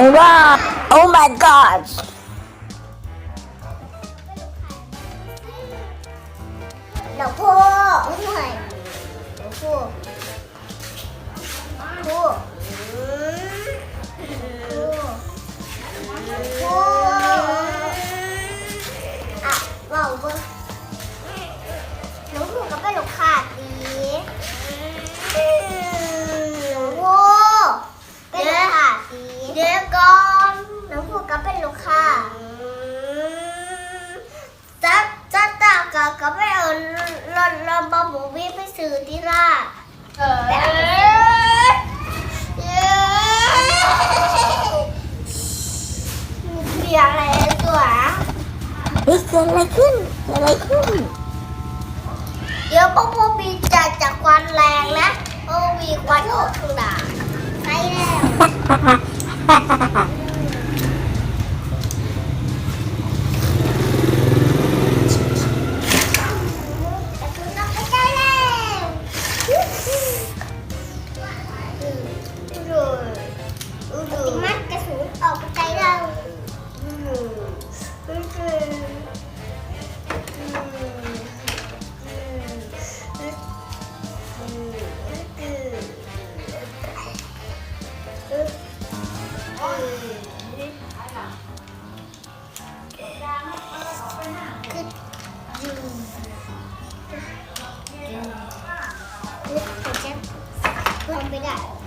งว่า oh my god หลวงพ่อไกับกับไปเอาลอนลอนบอบูบี้ไปซื้อที่ร้านเออเย้เย้เสียงอะไรตัวเฮ้ยเกิดอะไรขึ้นเกิดอะไรขึ้น เดี๋ยวบอบูบี้จะจากควันแรงนะบอบูบี้ควันออกข้างหน้าไปแล้ว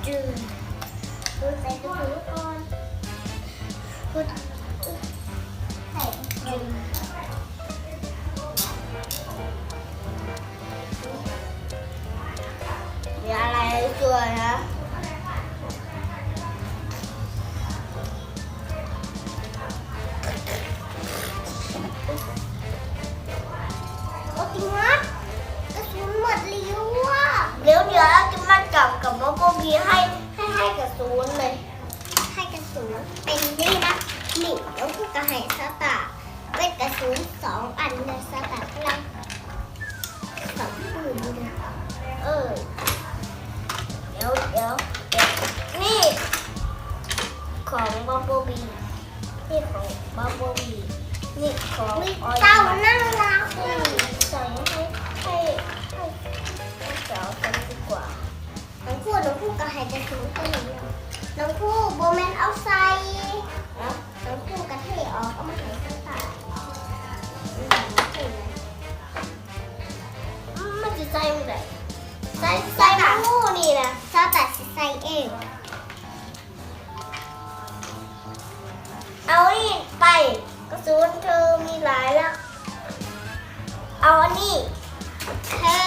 ด้จืดดูใส่กระสุนก่อนพูดใส่จืดมีอะไรสวยนะ บี้นี่ของบ๊อบบี้นี่ของเจ้าน่ารักเลยใส่ให้ให้ให้ให้เจ้ากันดีกว่าน้องพูดน้องพูดกระหายกระสุนกันเลยน้องคู่โบแมนเอาใส่น้องคู่กระเทออกเอามาใส่ข้างใต้มใส่เลยอืมมันจะใส่ไม่ได้ใส่ใส่น้องคู่นี่นะชอบตัดสิใส่เอง เอานี่ไปกระสุนเธอมีหลายแล้ว เอาอันนี้แค่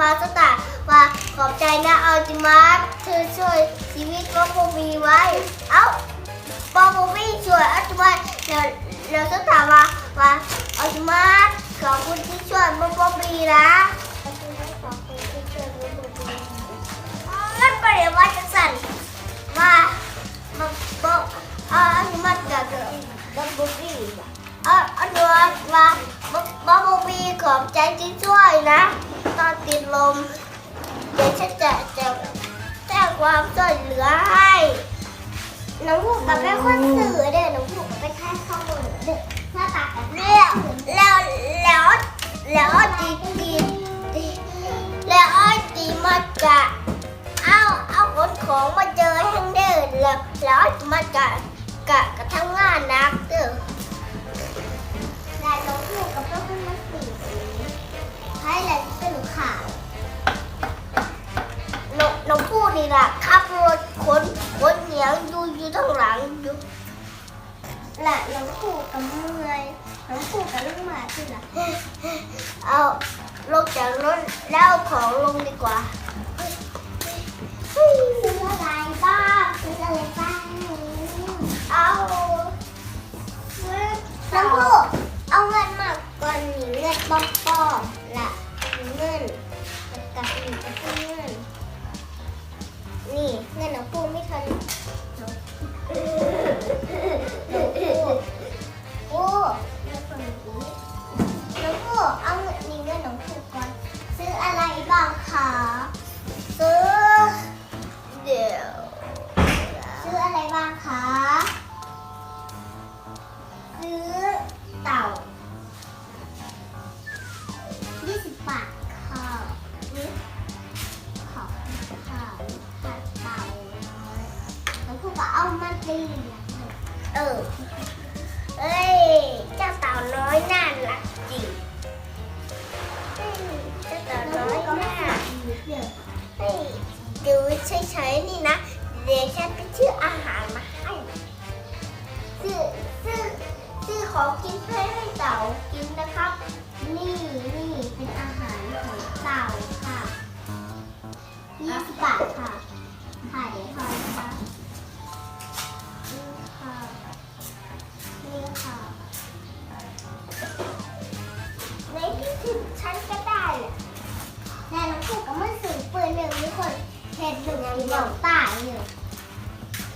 ว่าสตาว่าขอบใจนะอัลติมัสเธอช่วยชีวิตบ๊อบบี้ไว้ เอ้าบ๊อบบี้ช่วยอัลติมัสแล้วแล้วสตาร์ว่าว่าอัลติมัสขอบคุณที่ช่วยบ๊อบบี้นะมัสขอบคุณที่ช่วยบ๊อบบี้มันเปรียบว่าจะสั่นมามาบอกอัลติมัสกับบ๊อบบี้เอออันนี้ว่าบ๊อบ มีขอบใจที่ช่วยนะ ตอนติดลม เดี๋ยวฉันจะจะแจ้งความช่วยเหลือให้น้องผูกกับแม่คนสื่อเด้อน้องผูกกับไปแค่ข้อมูลเด้อหน้าตากันแล้วแล้วแล้วแล้วตีตีตีแล้วอ้อยตีมาจะเอาเอาขนของมาเจอทั้งเด้อแล้วแล้วมากะกะกะทำงานนัก เอาลงจากรถแล้วเอาของลงดีกว่าซื้ออะไรบ้างซื้ออะไรบ้างเอาน้ำพุเอาเงินมาก่อนหนีเงินปอมปอมๆละเงินกับหนีกับเห็ดหนึ่งมีบอกตายเลย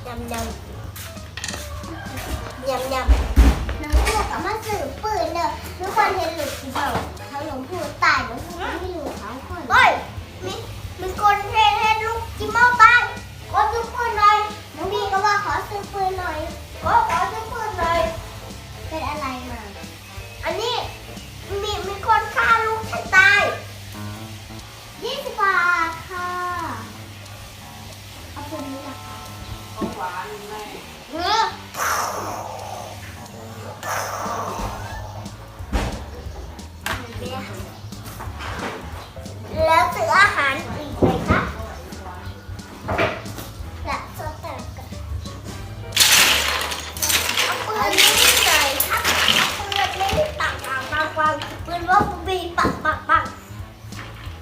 ยำยำยำยำน้องพูดกับมาสื่อปืนเนอะทุกคนเห็นหลุดกี่เปล่าทั้งหลวงพูดตายหลวงพูดไม่รู้ทั้งคนเฮ้ยมีมีคนเห็นเห็นลูกจิมเมาตายขอซื้อปืนหน่อยน้องพี่ก็ว่าขอซื้อปืนหน่อย แล้